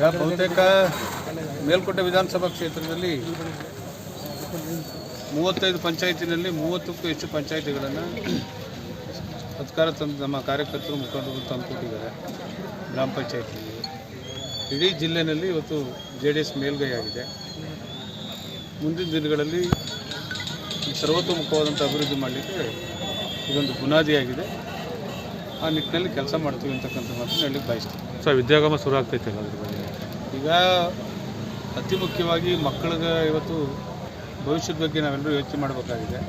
ಬಹುತೇಕ ಮೇಲ್ಕೋಟೆ ವಿಧಾನಸಭಾ ಕ್ಷೇತ್ರದಲ್ಲಿ ಮೂವತ್ತೈದು ಪಂಚಾಯತಿನಲ್ಲಿ ಮೂವತ್ತಕ್ಕೂ ಹೆಚ್ಚು ಪಂಚಾಯಿತಿಗಳನ್ನು ಅಧಿಕಾರ ತಂದು ನಮ್ಮ ಕಾರ್ಯಕರ್ತರು ಮುಖಂಡರು ತಂದುಕೊಟ್ಟಿದ್ದಾರೆ ಗ್ರಾಮ ಪಂಚಾಯಿತಿ ಇಡೀ ಜಿಲ್ಲೆಯಲ್ಲಿ ಇವತ್ತು ಜೆ ಡಿ ಎಸ್ ಮೇಲ್ಗೈಯಾಗಿದೆ ಮುಂದಿನ ದಿನಗಳಲ್ಲಿ ಸರ್ವತೋಮುಖವಾದಂಥ ಅಭಿವೃದ್ಧಿ ಮಾಡಲಿಕ್ಕೆ ಇದೊಂದು ಬುನಾದಿಯಾಗಿದೆ. ಆ ನಿಟ್ಟಿನಲ್ಲಿ ಕೆಲಸ ಮಾಡ್ತೀವಿ ಅಂತಕ್ಕಂಥ ಮಾತನ್ನು ಹೇಳಲಿಕ್ಕೆ ಬಯಸ್ತೀವಿ ಸರ್, ವಿದ್ಯಾಗಮ ಶುರು ಆಗ್ತೈತೆ ಅದ್ರ ಬಗ್ಗೆ? ಈಗ ಅತಿ ಮುಖ್ಯವಾಗಿ ಮಕ್ಕಳಿಗೆ ಇವತ್ತು ಭವಿಷ್ಯದ ಬಗ್ಗೆ ನಾವೆಲ್ಲರೂ ಯೋಚನೆ ಮಾಡಬೇಕಾಗಿದೆ.